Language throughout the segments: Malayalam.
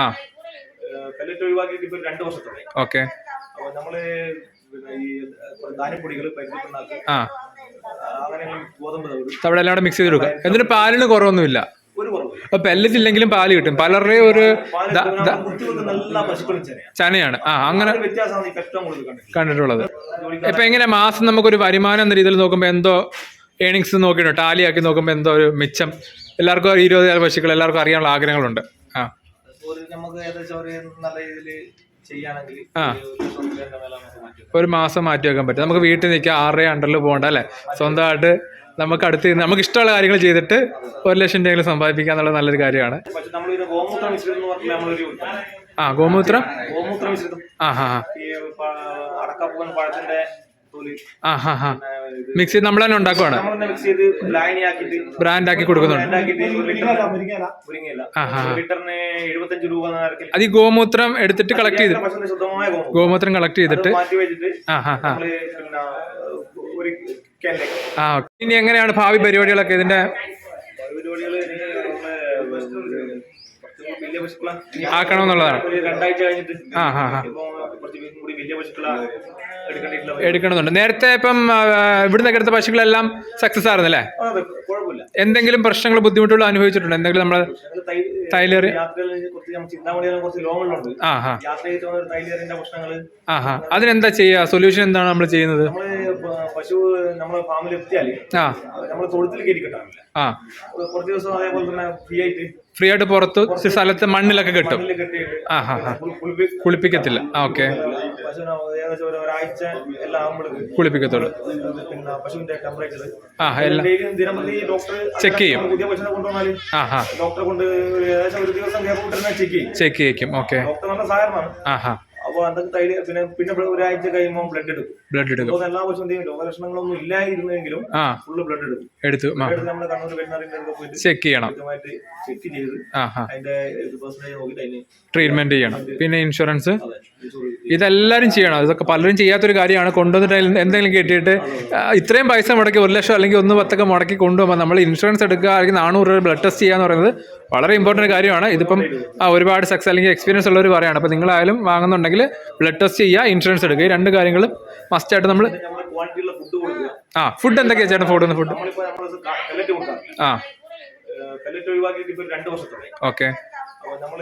ആ കല്ലറ്റ് ഒഴിവാക്കിയിട്ട് ഇപ്പൊ രണ്ട് വർഷത്തോളം. ഓക്കെ. അപ്പൊ നമ്മൾ ഈ ധാന്യപ്പൊടികൾ പരിധിപ്പിണ്ണാക്ക് ആ. അങ്ങനെ ഗോതമ്പ് തവിട്. എല്ലാം കൂടെ മിക്സ് ചെയ്ത് കൊടുക്കുക. എന്നിട്ട് പാലിന് കുറവൊന്നുമില്ല. അപ്പൊ പെല്ലറ്റ് ഇല്ലെങ്കിലും പാൽ കിട്ടും. പലരുടെ ഒരു ചനയാണ്. ആ അങ്ങനെ കണ്ടിട്ടുള്ളത്. ഇപ്പൊ എങ്ങനെ മാസം നമുക്കൊരു വരുമാനം എന്ന രീതിയിൽ നോക്കുമ്പോൾ എന്തോ ഏണിങ്സ് നോക്കിയിട്ടുണ്ട്. ടാലി ആക്കി നോക്കുമ്പോൾ എന്തോ ഒരു മിച്ചം. എല്ലാവർക്കും ഇരുപതിനായിരം ഇരുപത് പശുക്കൾ എല്ലാവർക്കും അറിയാനുള്ള ആഗ്രഹങ്ങളുണ്ട്. ഒരു നമുക്ക് ഏകദേശം ഒരു നല്ല രീതിയിൽ ചെയ്യുകയാണെങ്കിൽ ഒരു തൊണ്ണൂറിന്റെ മേലെ നമുക്ക് മാറ്റി ഒരു മാസം മാറ്റി വെക്കാൻ പറ്റും. നമുക്ക് വീട്ടിൽ നിൽക്കുക ആറര അണ്ടറിൽ പോകണ്ട അല്ലേ? സ്വന്തമായിട്ട് നമുക്ക് അടുത്ത് നമുക്ക് ഇഷ്ടമുള്ള കാര്യങ്ങൾ ചെയ്തിട്ട് ഒരു ലക്ഷം രൂപയെങ്കിലും സമ്പാദിപ്പിക്കുക എന്നുള്ളത് നല്ലൊരു കാര്യമാണ്. ആ ഗോമൂത്രം? ആ ഹാ ഹാ. ഈ അടക്കപ്പൂവൻ പഴത്തിന്റെ ചെയ്ത് മിക്സി നമ്മൾ തന്നെ ഉണ്ടാക്കുവാണ്. നമ്മൾ തന്നെ മിക്സ് ചെയ്ത് ലായനിയാക്കിയിട്ട് ബ്രാൻഡ് ആക്കി. കൊടുക്കുന്നുണ്ട് അത് ഈ ഗോമൂത്രം എടുത്തിട്ട് കളക്ട് ചെയ്ത് ഗോമൂത്രം. കളക്ട് ചെയ്തിട്ട് ആ ഹാ ഹാ നമ്മൾ പിന്നെ ഒരു ക്യാനിലേക്ക് ആ ഓക്കേ. ഇനി എങ്ങനെയാണ് ഭാവി പരിപാടികളൊക്കെ ഇതിന്റെ പരിപാടികൾ വലിയ പശുക്കളെ ആക്കണമെന്നുള്ളതാണ്. രണ്ടാഴ്ച കഴിഞ്ഞിട്ട് ആ കൂടി വലിയ പശുക്കളെ എടുക്കേണ്ടിട്ടുള്ള എടുക്കണമെന്നുണ്ട്. നേരത്തെ ഇപ്പം ഇവിടുന്ന് എടുത്ത പശുക്കളെല്ലാം സക്സസ് ആയിരുന്നു അല്ലേ കുഴപ്പമില്ല. എന്തെങ്കിലും പ്രശ്നങ്ങൾ ബുദ്ധിമുട്ടുകൾ അനുഭവിച്ചിട്ടുണ്ട്? എന്തെങ്കിലും നമ്മൾ തൈലേറി ആ ആ. അതിനെന്താ ചെയ്യുക? സൊല്യൂഷൻ എന്താണ് നമ്മൾ ചെയ്യുന്നത്? പശു നമ്മളെ ഫാമിൽ എത്തിയാൽ ആ. നമ്മൾ തൊഴുത്തിൽ കയറ്റി കിട്ടാറില്ല. കുറച്ച് ദിവസം അതേപോലെ തന്നെ ഫ്രീ ആയിട്ട് ഫ്രീ ആയിട്ട് പുറത്ത് സ്ഥലത്ത് മണ്ണിലൊക്കെ കിട്ടും. ആ ഹാ ഹാ കുളി- കുളിപ്പിക്കത്തില്ല. ആ ഓക്കെ. കുളിപ്പിക്കത്തുള്ളൂ. ആ എല്ലാം ചെക്ക് ചെയ്യും. ആ ഹാ ചെക്ക് ചെയ്യും. ചെക്ക് ചെയ്യിക്കും. ഓക്കെ. ആ ഹാ അപ്പൊ അതൊക്കെ തൈൽ പിന്നെ പിന്നെ ഒരാഴ്ച കഴിയുമ്പോൾ ബ്ലഡ് എടുക്കും. ബ്ലഡ് എടുക്കും. എല്ലാ പശുവിന്റെയും രോഗലക്ഷണങ്ങളൊന്നും ഇല്ലായിരുന്നെങ്കിലും ആ. ഫുള്ള് ബ്ലഡ് എടുക്കും. എടുത്തു. നമ്മുടെ കണ്ണൂർ വെറ്റിനറിന്റെ ചെക്ക് ചെയ്യണം. ചെക്ക് ചെയ്ത് അതിന്റെ ട്രീറ്റ്മെന്റ് ചെയ്യണം. പിന്നെ ഇൻഷുറൻസ് ഇതെല്ലാരും ഇതെല്ലാവരും ചെയ്യണം. ഇതൊക്കെ പലരും ചെയ്യാത്തൊരു കാര്യമാണ്. കൊണ്ടുവന്നിട്ട് എന്തെങ്കിലും കിട്ടിയിട്ട് ഇത്രയും പൈസ മുടക്കി ഒരു ലക്ഷം അല്ലെങ്കിൽ ഒന്ന് പത്തൊക്കെ മുടക്കി കൊണ്ടുപോകുമ്പോൾ നമ്മൾ ഇൻഷുറൻസ് എടുക്കുക അല്ലെങ്കിൽ നാനൂറ് രൂപ ബ്ലഡ് ടെസ്റ്റ് ചെയ്യാന്ന് എന്ന് പറയുന്നത് വളരെ ഇമ്പോർട്ടന്റ് കാര്യമാണ്. ഇതിപ്പം ആ ഒരുപാട് സക്സസ് അല്ലെങ്കിൽ എക്സ്പീരിയൻസ് ഉള്ളവർ പറയുകയാണ് അപ്പോൾ നിങ്ങളായാലും വാങ്ങുന്നുണ്ടെങ്കിൽ ബ്ലഡ് ടെസ്റ്റ് ചെയ്യുക ഇൻഷുറൻസ് എടുക്കുക. ഈ രണ്ട് കാര്യങ്ങളും മസ്റ്റായിട്ട് ആയിട്ട് നമ്മൾ ആ ഫുഡ് എന്തൊക്കെയാ ചേട്ടൻ ഫുഡ് ഫുഡ് ആ. ഒഴിവാക്കിയിട്ട് ഇപ്പൊ രണ്ട് വർഷത്തോടെ ഓക്കെ. അപ്പൊ നമ്മൾ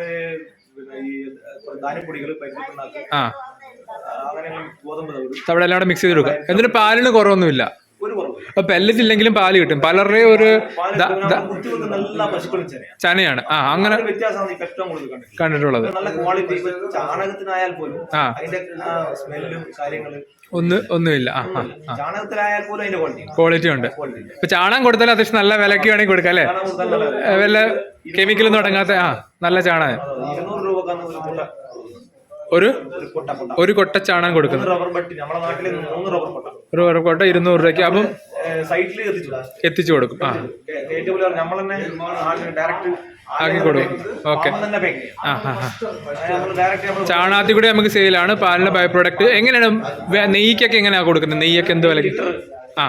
ഈ ധാന്യപ്പൊടികൾ അങ്ങനെ ഗോതമ്പ് തവിട്. മിക്സ് ചെയ്ത് കൊടുക്കുക. എന്നിട്ട് പാലിന് കുറവൊന്നുമില്ല. പെല്ലറ്റ് ഇല്ലെങ്കിലും പാൽ കിട്ടും. പലരുടെ ഒരു ചനയാണ്. ആ അങ്ങനെ കണ്ടിട്ടുള്ളത്. ആ. ഒന്ന് ഒന്നുമില്ല. ആ ക്വാളിറ്റി ഉണ്ട്. ഇപ്പൊ ചാണകം കൊടുത്താലും അത്യാവശ്യം നല്ല വിലക്ക് വേണമെങ്കിൽ കൊടുക്കാം അല്ലേ? വല്ല കെമിക്കലൊന്നും അടങ്ങാത്ത ആ നല്ല ചാണകം. ഒരു ഒരു കൊട്ട ചാണകം കൊടുക്കുന്നു. മൂന്ന് റബ്ബർ കൊട്ട. ഇരുന്നൂറ് രൂപയ്ക്ക്. അപ്പം എത്തിച്ചു. കൊടുക്കും. ആ. ആക്കി കൊടുക്കും. ഓക്കെ. ആ ആ ചാണകത്തിൽ കൂടി നമുക്ക് സെയിലാണ് പാലിന്റെ ബൈ പ്രോഡക്റ്റ് എങ്ങനെയാണ് നെയ്ക്കൊക്കെ എങ്ങനെയാണ് കൊടുക്കുന്നത്? നെയ്യൊക്കെ എന്ത് വിലക്ക്? ആ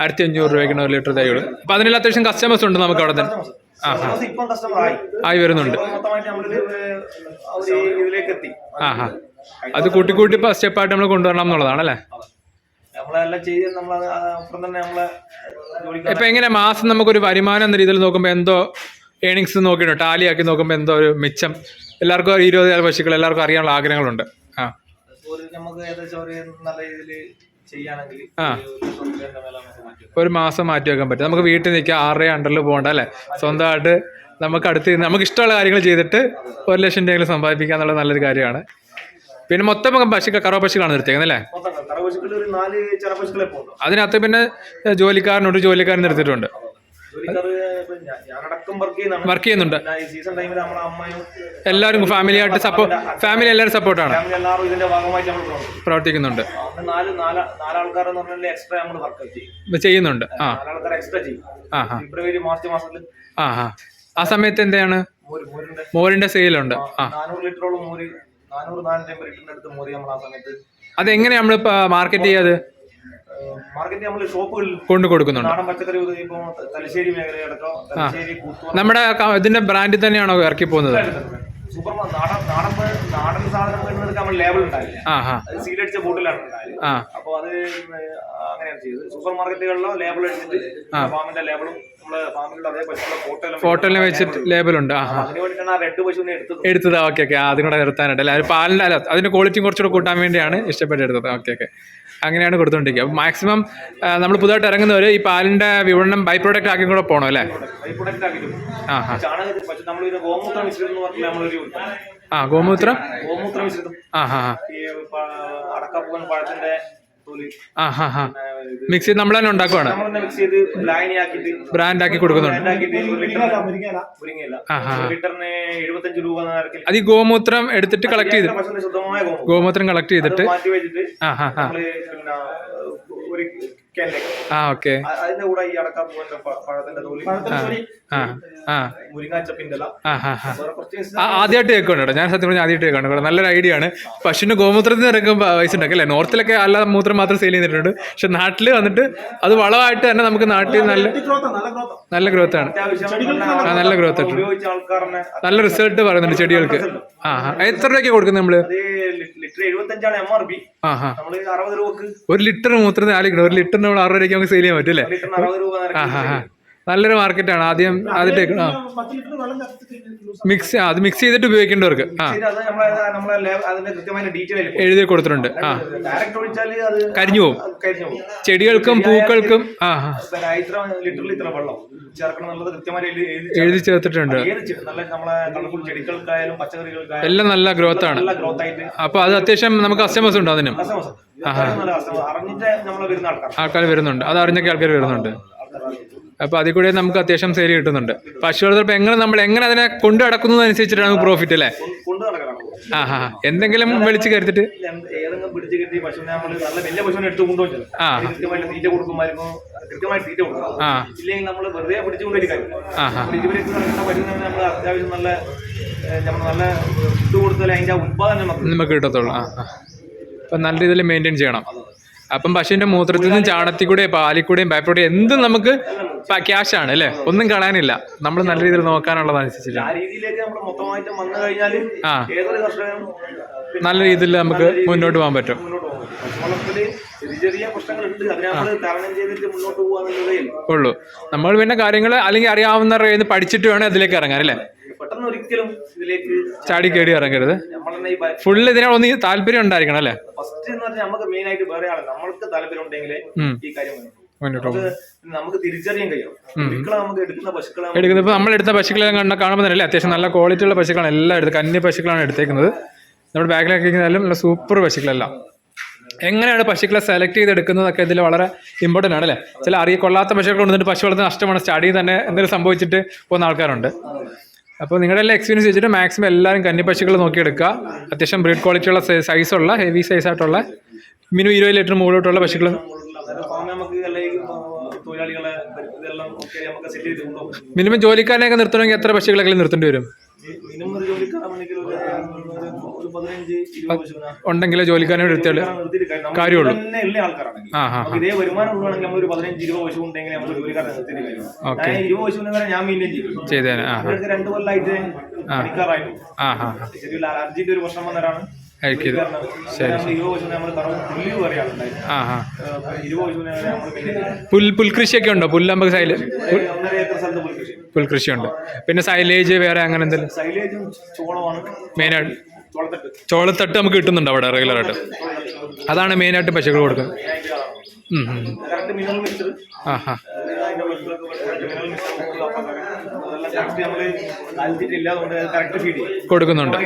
ആയിരത്തി അഞ്ഞൂറ് രൂപയ്ക്കാണ് ഒരു ലിറ്റർ തൈകൾ അപ്പൊ അതിനുള്ള അത്യാവശ്യം കസ്റ്റമേഴ്സ് ഉണ്ട് നമുക്ക് അവിടെ തന്നെ ഇപ്പം കസ്റ്റമർ ആയി. ആയി വരുന്നുണ്ട്. ഇതിലേക്ക് എത്തി അത് കൂട്ടി കൂട്ടി ഇപ്പൊ സ്റ്റെപ്പായിട്ട് നമ്മൾ കൊണ്ടുവരണം എന്നുള്ളതാണ് അല്ലേ നമ്മളെല്ലാം ചെയ്ത് നമ്മൾ അപ്പുറം തന്നെ നമ്മളെ ജോലിക്കാർ ഇപ്പൊ എങ്ങനെ മാസം നമുക്കൊരു വരുമാനം എന്ന രീതിയിൽ നോക്കുമ്പോൾ എന്തോ ഏണിങ്സ് നോക്കിയിട്ട് ടാലി ആക്കി നോക്കുമ്പോൾ എന്തോ ഒരു മിച്ചം? എല്ലാവർക്കും ഇരുപത് പശുക്കൾ എല്ലാവർക്കും അറിയാനുള്ള ആഗ്രഹങ്ങളുണ്ട്. ആ. ഒരു നമുക്ക് ഏകദേശം ഒരു നല്ല രീതിയിൽ ആ. ഒരു മാസം മാറ്റി വെക്കാൻ പറ്റും. നമുക്ക് വീട്ടിൽ നിൽക്കാം. ആറര അണ്ടറിൽ പോകണ്ട അല്ലേ? സ്വന്തമായിട്ട് നമുക്ക് അടുത്ത് നമുക്ക് ഇഷ്ടമുള്ള കാര്യങ്ങൾ ചെയ്തിട്ട് ഒരു ലക്ഷം രൂപയെങ്കിലും സമ്പാദിപ്പിക്കുക എന്നുള്ളത് നല്ലൊരു കാര്യമാണ്. പിന്നെ മൊത്തം പശു കറവ പശുക്കളാണ് നിർത്തിയേക്കുന്നത് അല്ലേ? അതിനകത്ത് പിന്നെ ജോലിക്കാരനുണ്ട് ജോലിക്കാരൻ നിർത്തിയിട്ടുണ്ട്. വർക്ക് ചെയ്യുന്നുണ്ട്. എല്ലാവരും എല്ലാവരും ഫാമിലിയായിട്ട് സപ്പോർട്ട് ഫാമിലി എല്ലാവരും സപ്പോർട്ടാണ് ഫാമിലി പ്രവർത്തിക്കുന്നുണ്ട്. ചെയ്യുന്നുണ്ട്. ആ. ഫെബ്രുവരി മാർച്ച് മാസത്തിൽ ആ ആ. ആ സമയത്ത് എന്താണ്? മോര് മോരിന്റെ മോരിന്റെ സെയിലുണ്ട് ആ ലിറ്ററോളം മോര് നാനൂറ് നാനൂറ്റി അമ്പത് ലിറ്ററിന്റെ അടുത്ത് മോര് നമ്മൾ ആ സമയത്ത് അതെങ്ങനെ നമ്മൾ മാർക്കറ്റ് ചെയ്യാത് മാർക്കറ്റ് നമ്മൾ ഷോപ്പുകളിൽ കൊണ്ട് കൊടുക്കുന്നുണ്ട്. നാടൻ പച്ചക്കറി ഇപ്പൊ തലശ്ശേരി തലശ്ശേരി നമ്മുടെ ഇതിന്റെ ബ്രാൻഡിൽ തന്നെയാണോ ഇറക്കി പോകുന്നത് സൂപ്പർ മാ- നാടൻ നാടൻ സാധനം നമ്മൾ ലേബൽ അത് സീലടിച്ച ബോട്ടിലാണ് ഉണ്ടായത് അത് അങ്ങനെയാണ് ചെയ്തത്. സൂപ്പർ മാർക്കറ്റുകളിലോ ലേബൽ എടുത്തിട്ട് ഫാമിന്റെ ഫോട്ടോയിൽ വെച്ചിട്ട് ലേബലുണ്ട് ഉണ്ട്. എടുത്തത്. Okay okay. അതിനോട് കൂടെ നിർത്താനായിട്ട്. അല്ല പാലിന്റെ അല്ല അതിന്റെ ക്വാളിറ്റിയും കുറച്ചുകൂടെ കൂട്ടാൻ വേണ്ടിയാണ് ഇഷ്ടപ്പെട്ടെടുത്തത് ഓക്കെ ഓക്കെ. അങ്ങനെയാണ് കൊടുത്തുകൊണ്ടിരിക്കുക അപ്പോൾ മാക്സിമം നമ്മൾ പുതുതായിട്ട് ഇറങ്ങുന്നവർ ഈ പാലിന്റെ വിപണനം ബൈ പ്രോഡക്റ്റ് ആക്കി കൂടെ പോകണം അല്ലേ? ആ ആ. ആ ഗോമൂത്രം? ഗോമൂത്രം ആ ആ അടക്കപ്പൂവൻ പഴത്തിന്റെ മിക്സ് ചെയ്ത് നമ്മൾ തന്നെ ഉണ്ടാക്കുവാണ്. നമ്മൾ തന്നെ മിക്സ് ചെയ്ത് ലായനിയാക്കിയിട്ട് ബ്രാൻഡ് ആക്കി കൊടുക്കുന്നുണ്ട്. അത് ഈ ഗോമൂത്രം എടുത്തിട്ട് കളക്ട് ചെയ്ത് ഗോമൂത്രം. കളക്ട് ചെയ്തിട്ട് ഒരു ആ ഓക്കെ. അതിന്റെ കൂടെ ഈ അടക്കപ്പൂവന്റെ പ- പഴത്തിന്റെ തൊലി. മുരിങ്ങാച്ചപ്പിന്റെ ആദ്യമായിട്ട് കേൾക്കണോ ഞാൻ സത്യം പറഞ്ഞാൽ ആദ്യമായിട്ട് കേൾക്കണം കേട്ടോ. നല്ലൊരു ഐഡിയ ആണ്. പശുവിന് ഗോമൂത്രത്തിൽ നിന്ന് ഇറക്കും പൈസ ഉണ്ടാക്കും അല്ലേ നോർത്തിലൊക്കെ അല്ലാതെ മൂത്രം മാത്രം സെയിൽ ചെയ്തിട്ടുണ്ട്. പക്ഷെ നാട്ടിൽ വന്നിട്ട് അത് വളമായിട്ട് തന്നെ നമുക്ക് നാട്ടിൽ നല്ല നല്ല ഗ്രോത്ത് ആണ് ആ, നല്ല ഗ്രോത്ത് ഉണ്ട്. ഉപയോഗിച്ച ആൾക്കാരനെ നല്ല റിസൾട്ട് പറയുന്നുണ്ട് ചെടികൾക്ക്. ആ ആ. എത്ര രൂപയ്ക്ക് കൊടുക്കുന്നത് നമ്മൾ? ലിറ്റർ എഴുപത്തഞ്ചാണ് എം ആർ പി നമ്മൾ അറുപത് രൂപക്ക് ഒരു ലിറ്റർ മൂത്രത്തിന് ആലോചിക്കണം ഒരു ലിറ്ററിന് നമ്മൾ അറുപത് രൂപയ്ക്ക് നമുക്ക് സെയിൽ ചെയ്യാൻ പറ്റും അല്ലേ? ലിറ്ററിന് അറുപത് രൂപ നല്ലൊരു മാർക്കറ്റാണ്. ആദ്യം ആദ്യത്തെ ആ. മിക്സ് അത് മിക്സ് ചെയ്തിട്ട് ഉപയോഗിക്കേണ്ടവർക്ക്. ആ. എഴുതി കൊടുത്തിട്ടുണ്ട്. ആ കരിഞ്ഞു പോകും. ചെടികൾക്കും പൂക്കൾക്കും ആ എഴുതി ചേർത്തിട്ടുണ്ട്. എല്ലാം നല്ല ഗ്രോത്ത് ആണ്. അപ്പൊ അത് അത്യാവശ്യം നമുക്ക് കസ്റ്റമേഴ്സ് ഉണ്ട് അതിനും. ആൾക്കാർ വരുന്നുണ്ട്. അത് അറിഞ്ഞൊക്കെ ആൾക്കാർ വരുന്നുണ്ട്. ആൾക്കാർ അപ്പൊ അതിൽ കൂടെ നമുക്ക് അത്യാവശ്യം സെയിൽ കിട്ടുന്നുണ്ട്. പശു വളർത്തപ്പോൾ എങ്ങനെ നമ്മൾ എങ്ങനെ അതിനെ കൊണ്ടു നടക്കുന്നതനുസരിച്ചിട്ടാണ് അനുസരിച്ചിട്ടാണ് പ്രോഫിറ്റ് അല്ലേ ആ ഹാ. എന്തെങ്കിലും വിളിച്ചു കരുത്തിട്ട്. ആ. തീറ്റ കൊടുക്കണം. ഇല്ലെങ്കിൽ നമ്മൾ വെറുതെ നമ്മൾ അത്യാവശ്യം നല്ല നമ്മൾ നല്ല ഫുഡ് അതിന്റെ ഉത്പാദനം നമുക്ക് കിട്ടത്തുള്ളൂ. അപ്പം നല്ല രീതിയിൽ മെയിന്റെയിൻ ചെയ്യണം. അപ്പം പശുവിന്റെ മൂത്രത്തിൽ നിന്നും ചാണത്തിൽ കൂടെയും പാലിൽ കൂടെയും എന്തും നമുക്ക് ക്യാഷ് ആണ് അല്ലേ? ഒന്നും കളയാനില്ല. നമ്മൾ നല്ല രീതിയിൽ നോക്കാനുള്ളതനുസരിച്ചിട്ടാണ് ആ നല്ല രീതിയിൽ നമുക്ക് മുന്നോട്ട് പോകാൻ പറ്റും. ഉള്ളൂ. ഉള്ളൂ. നമ്മൾ പിന്നെ കാര്യങ്ങൾ അല്ലെങ്കിൽ അറിയാവുന്നവരുടെ പഠിച്ചിട്ട് വേണം അതിലേക്ക് ഇറങ്ങാൻ അല്ലേ? പെട്ടെന്ന് ഒരിക്കലും ഇതിലേക്ക് ചാടി കേടി ഇറങ്ങരുത്. തന്നെ ഈ ഫുള്ള് ഇതിനൊന്ന് താല്പര്യം ഉണ്ടായിരിക്കണം അല്ലേ? ഫസ്റ്റ് എന്ന് പറഞ്ഞാൽ നമുക്ക് മെയിൻ ആയിട്ട് വേറെ ആളെ നമ്മൾക്ക് താല്പര്യം ഉണ്ടെങ്കിലേ ഈ കാര്യം വരും. മുന്നോട്ട് പോകും നമുക്ക് നമുക്ക് തിരിച്ചറിയാൻ കഴിയും. പശുക്കളെ നമുക്ക് എടുക്കുന്ന പശുക്കളെ നമുക്ക് എടുക്കുന്നത് ഇപ്പോൾ നമ്മൾ എടുത്ത പശുക്കളെല്ലാം കണ്ട കാണുമ്പോൾ തന്നെ അല്ലേ? അത്യാവശ്യം നല്ല ക്വാളിറ്റി ഉള്ള പശുക്കളാണ് എല്ലാം എടുത്തത് കന്നി പശുക്കളാണ് എടുത്തേക്കുന്നത്. നമ്മുടെ ബാഗിലൊക്കെ ഇരിക്കുന്നതെല്ലാം നല്ല സൂപ്പർ പശുക്കളെല്ലാം. എങ്ങനെയാണ് പശുക്കളെ സെലക്ട് ചെയ്ത് എടുക്കുന്നതൊക്കെ ഇതിൽ വളരെ ഇമ്പോർട്ടന്റ് ആണ് അല്ലേ? ചില അറിയ കൊള്ളാത്ത പശുക്കൾ കൊണ്ടുവന്നിട്ട് പശു വളർത്തുന്ന നഷ്ടമാണ്. സ്റ്റാർട്ടിങ് തന്നെ എന്തെങ്കിലും സംഭവിച്ചിട്ട് പോകുന്ന ആൾക്കാരുണ്ട്. അപ്പോൾ നിങ്ങളുടെ എല്ലാം എക്സ്പീരിയൻസ് വെച്ചിട്ട് മാക്സിമം എല്ലാവരും കന്നിപ്പശുക്കൾ നോക്കിയെടുക്കുക. അത്യാവശ്യം ബ്രീഡ് ക്വാളിറ്റിയുള്ള സൈസുള്ള ഹെവി സൈസ് ആയിട്ടുള്ള മിനിമം ഇരുപത് ലിറ്റർ മുകളിലോട്ടുള്ള പശുക്കൾ മിനിമം ജോലിക്കാരനെയൊക്കെ നിർത്തണമെങ്കിൽ എത്ര പശുക്കളെങ്കിലും നിർത്തേണ്ടി വരും? ഉണ്ടെങ്കിലേ ജോലിക്കാരനെ. നമുക്ക് കാര്യമുള്ളൂ. ആ ആ ഇതേ വരുമാനം ഉള്ളതാണെങ്കിൽ നമ്മൾ ഒരു പതിനഞ്ച് ഇരുപത് പശു ഉണ്ടെങ്കിൽ നിർത്തിയിട്ട് കാര്യം ഓക്കെ. ഞാൻ ഇരുപത് പശുവിനെ വരെ ഞാൻ മെയിന്റെയിൻ ചെയ്യും. ചെയ്തേനെ ആ രണ്ട് കൊല്ലമായിട്ട് പണിക്കാറായിരുന്നു അലർജിന്റെ ഒരു പ്രശ്നം വന്നവരാണ്. അയക്കിയത് ശരി പുൽകൃഷിയൊക്കെ ഉണ്ടോ? പുല്ലമ്പ സൈലേജ് സൈൽ പുൽകൃഷിയുണ്ട്. പിന്നെ സൈലേജ് വേറെ അങ്ങനെ എന്തെങ്കിലും സൈലേജും ചോളമാണ് മെയിനായിട്ട് ചോളത്തട്ട് നമുക്ക് കിട്ടുന്നുണ്ട് അവിടെ റെഗുലറായിട്ട് അതാണ് മെയിനായിട്ട് പശുക്കൾ കൊടുക്കുന്നത്. ആ കൊടുക്കുന്നുണ്ട്.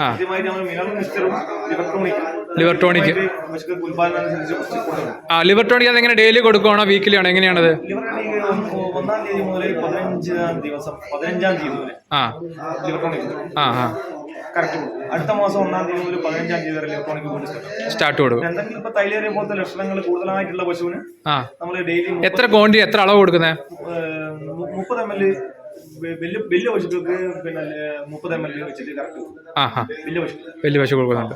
ആ. ലിവർ ടോണിക് ആ ലിവർ ടോണിക് അതെങ്ങനെ ഡെയിലി കൊടുക്കുവാണോ വീക്കിലി ആണോ എങ്ങനെയാണത്? ലിവർ ടോണിക് ഒന്നാം തീയതി മുതൽ പതിനഞ്ചാം ദിവസം പതിനഞ്ചാം തീയതി വരെ ആ. ലിവർ ടോണിക് ആ ആ. കറക്റ്റ് അടുത്ത മാസം ഒന്നാം തീയതി മുതൽ പതിനഞ്ചാം തീയതി വരെ ഇലക്ട്രോണിക് സ്റ്റാർട്ട് കൊടുക്കും. എന്തെങ്കിലും ഇപ്പൊ തൈലേറിയ പോലത്തെ ലക്ഷണങ്ങൾ കൂടുതലായിട്ടുള്ള പശുവിന് നമ്മൾ ഡെയിലി എത്ര ക്വാണ്ടിറ്റി എത്ര അളവ് കൊടുക്കുന്നത് മുപ്പത് എം എൽ വലിയ വലിയ പശുക്കൾക്ക് പിന്നെ മുപ്പത് എം എൽ വെച്ചിട്ട് കറക്റ്റ് ആ ഹാ വലിയ പശു വലിയ പശു കൊടുക്കുന്നുണ്ട്.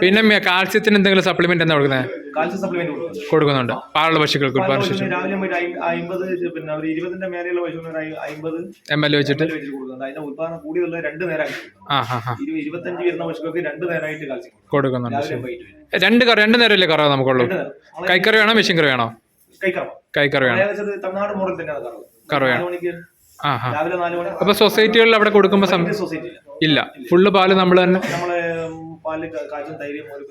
പിന്നെ കാൽസ്യത്തിന് എന്തെങ്കിലും സപ്ലിമെന്റ് എന്താ കൊടുക്കുന്നത് കാൽസ്യം സപ്ലിമെന്റ് കൊടുക്കുന്നുണ്ട്. പാലുള്ള പശുക്കൾക്ക് രാവിലെ അയ്- പിന്നെ ഒരു ഇരുപതിന്റെ മേലെയുള്ള പശുവിന് ഒരു അയ്- എം എൽ വെച്ചിട്ട്? കൊടുക്കുന്നുണ്ട്. അതിന്റെ ഉത്പാദനം കൂടിയുള്ള രണ്ട് നേരമായിട്ട് രണ്ടു നേരം അല്ലേ ഇരു ഇരുപത്തഞ്ച് വരുന്ന പശുക്കൾക്ക് രണ്ട് നേരമായിട്ട് കാൽസ്യം കൊടുക്കും. കൊടുക്കുന്നുണ്ട്. രണ്ട് കറി രണ്ട് നേരമല്ലേ കറവ് നമുക്കുള്ളൂ? കൈക്കറി വേണോ മെഷീൻ കറി വേണോ. കൈക്കറി വേണം. തമിഴ്നാട് മോഡൽ തന്നെയാണ് കറവ്. ഹാ രാവിലെ നാല് മണി അപ്പൊ സൊസൈറ്റികളിൽ അവിടെ കൊടുക്കുമ്പോൾ സൊസൈറ്റി. ഇല്ല. ഫുള്ള് പാൽ നമ്മൾ തന്നെ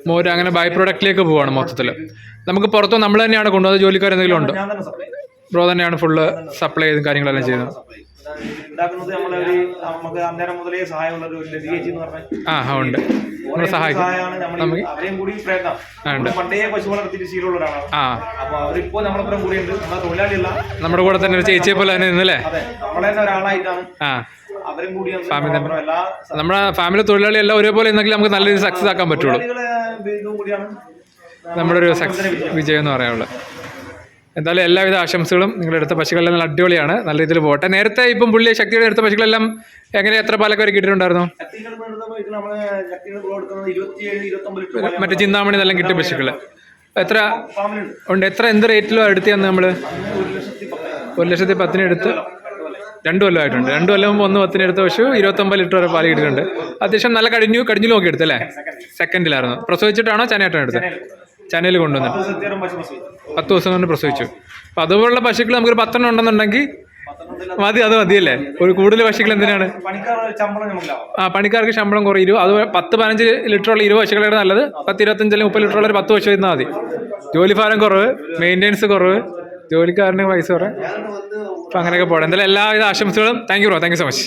മോര് അങ്ങനെ ബൈ പ്രൊഡക്റ്റിലേക്ക് പോവാണ് മൊത്തത്തിൽ നമുക്ക് പുറത്ത് നമ്മൾ തന്നെയാണ് കൊണ്ടുപോകുന്നത് ജോലിക്കാരെന്തെങ്കിലും ഉണ്ടോ? ബ്രോ തന്നെയാണ് ഫുള്ള് സപ്ലൈ ചെയ്തും കാര്യങ്ങളെല്ലാം ചെയ്യുന്നത്. ഉണ്ടാക്കുന്നത് നമ്മളെ ഒരു നമുക്ക് അന്നേരം മുതലേ സഹായമുള്ള ഒരു ലതികേച്ചി എന്ന് പറഞ്ഞ സഹായമാണ് അവരെയും കൂടി പ്രയത്നം. പണ്ടേ പശു അപ്പൊ അവരിപ്പോ കൂടി ഉണ്ട് നമ്മളെ തൊഴിലാളിയല്ല. നമ്മുടെ കൂടെ തന്നെ ചേച്ചിയെ പോലെ തന്നെ നിന്നല്ലേ? അതെ. നമ്മളെ തന്നെ ഒരാളായിട്ടാണ്. ആ. അവരും കൂടി ഒന്ന് എല്ലാ നമ്മുടെ ഫാമിലി തൊഴിലാളി എല്ലാം ഒരേപോലെ ഉണ്ടെങ്കിൽ നമുക്ക് നല്ല രീതിയിൽ സക്സസ് ആക്കാൻ പറ്റുള്ളൂ. നമ്മുടെ ഒരു സക്സസ് വിജയം എന്ന് പറയാനുള്ളത്. എന്തായാലും എല്ലാവിധ ആശംസകളും നിങ്ങളുടെ അടുത്ത പശുക്കളെല്ലാം നല്ല അടിപൊളിയാണ്. നല്ല രീതിയിൽ പോട്ടെ. നേരത്തെ ഇപ്പം പുള്ളി ശക്തിയുടെ അടുത്ത പശുക്കളെല്ലാം എങ്ങനെ എത്ര പാലൊക്കെ വരെ കിട്ടിയിട്ടുണ്ടായിരുന്നു മറ്റേ ചിന്താമണി എല്ലാം കിട്ടിയ പശുക്കൾ എത്ര ഉണ്ട്. എത്ര എന്ത് റേറ്റിലോ അടുത്ത് തന്നെ നമ്മൾ ഒരു ലക്ഷത്തി പത്തിന് എടുത്ത് രണ്ട് കൊല്ലമായിട്ടുണ്ട് രണ്ട് കൊല്ലം ഒന്ന് പത്തിന് എടുത്ത പശു ഇരുപത്തൊമ്പത് ലിറ്റർ വരെ പാൽ കിട്ടിയിട്ടുണ്ട്. അത്യാവശ്യം നല്ല കടിഞ്ഞു കടിഞ്ഞു നോക്കി എടുത്തല്ലേ? സെക്കൻഡിലായിരുന്നു. പ്രസവിച്ചിട്ടാണോ? ചനയായിട്ടാണ് എടുത്തത്. ചനയിൽ. പ്രസവിച്ചു പത്ത് ദിവസം കൊണ്ട് പ്രസവിച്ചു. അപ്പം അതുപോലുള്ള പശുക്കൾ നമുക്കൊരു പത്തെണ്ണം ഉണ്ടെന്നുണ്ടെങ്കിൽ മതി അത് മതിയല്ലേ? ഒരു കൂടുതൽ പശുക്കൾ എന്തിനാണ്? ആ പണിക്കാർക്ക് ശമ്പളം കുറയും. അത് പത്ത് പതിനഞ്ച് ലിറ്ററുള്ള ഇരുപത് പശുക്കളാണ് നല്ലത്. പത്ത് ഇരുപത്തഞ്ച് അല്ലെങ്കിൽ മുപ്പത് ലിറ്ററുള്ള ഒരു പത്ത് പശു ഇരുന്നാൽ മതി. ജോലി ഭാരം കുറവ് മെയിന്റെനൻസ് കുറവ് ജോലിക്കാരന് പൈസ കുറേ അപ്പം അങ്ങനെയൊക്കെ പോകണം എന്തായാലും എല്ലാവിധ ആശംസകളും. Thank you bro thank you so much